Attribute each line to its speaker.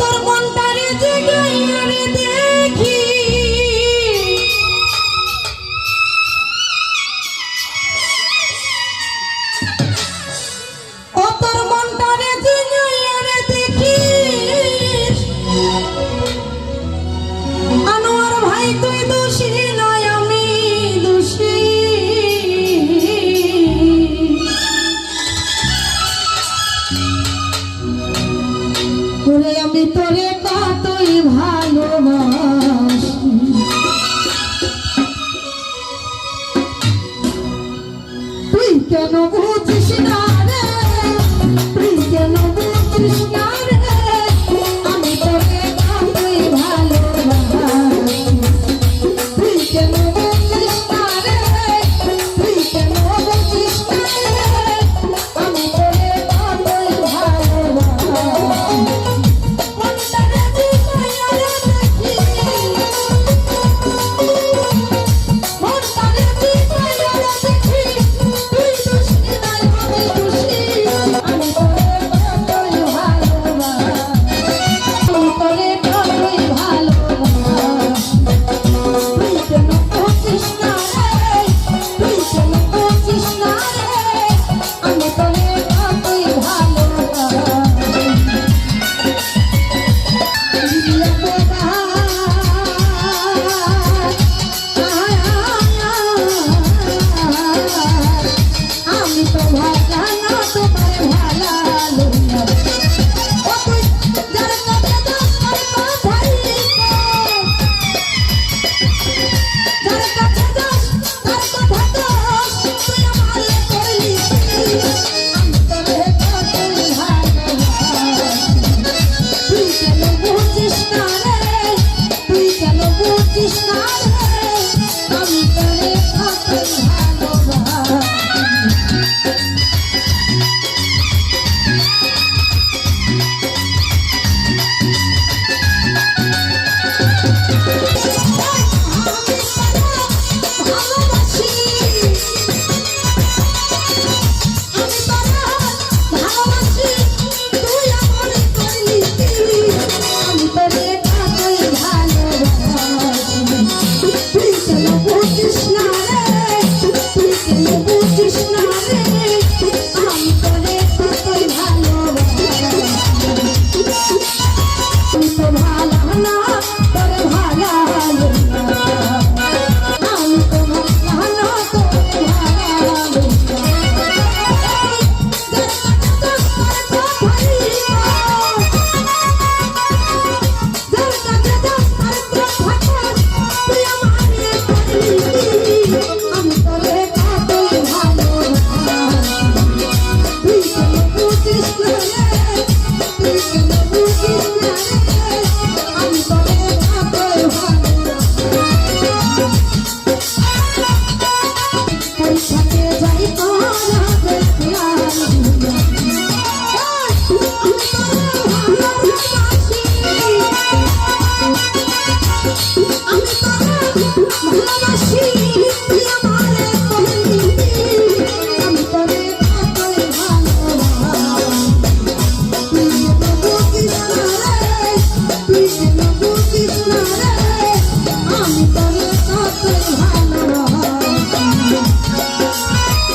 Speaker 1: তোর ওরে আমি তোরে কতই ভালোবাসি। তুই কেন গো যার কাছে